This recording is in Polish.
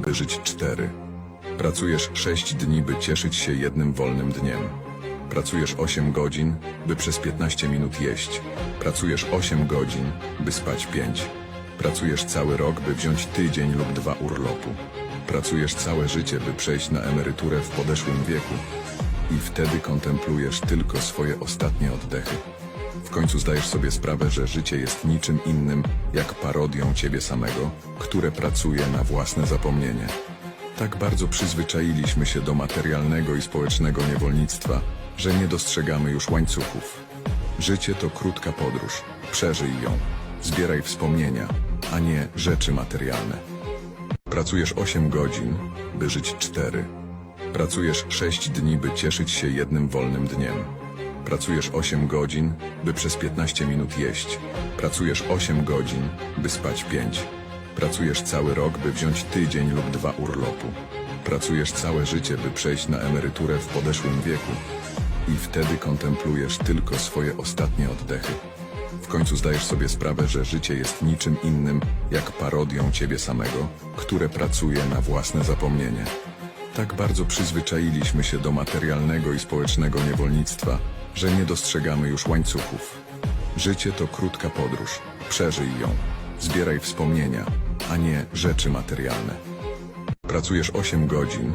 by żyć 4. Pracujesz 6 dni, by cieszyć się jednym wolnym dniem. Pracujesz 8 godzin, by przez 15 minut jeść. Pracujesz 8 godzin, by spać 5. Pracujesz cały rok, by wziąć tydzień lub dwa urlopu. Pracujesz całe życie, by przejść na emeryturę w podeszłym wieku. I wtedy kontemplujesz tylko swoje ostatnie oddechy. W końcu zdajesz sobie sprawę, że życie jest niczym innym jak parodią ciebie samego, które pracuje na własne zapomnienie. Tak bardzo przyzwyczailiśmy się do materialnego i społecznego niewolnictwa, że nie dostrzegamy już łańcuchów. Życie to krótka podróż. Przeżyj ją. Zbieraj wspomnienia, a nie rzeczy materialne. Pracujesz 8 godzin, by żyć 4. Pracujesz 6 dni, by cieszyć się jednym wolnym dniem. Pracujesz 8 godzin, by przez 15 minut jeść. Pracujesz 8 godzin, by spać 5. Pracujesz cały rok, by wziąć tydzień lub dwa urlopu. Pracujesz całe życie, by przejść na emeryturę w podeszłym wieku. I wtedy kontemplujesz tylko swoje ostatnie oddechy. W końcu zdajesz sobie sprawę, że życie jest niczym innym jak parodią ciebie samego, które pracuje na własne zapomnienie. Tak bardzo przyzwyczailiśmy się do materialnego i społecznego niewolnictwa, że nie dostrzegamy już łańcuchów. Życie to krótka podróż. Przeżyj ją. Zbieraj wspomnienia, a nie rzeczy materialne. Pracujesz 8 godzin,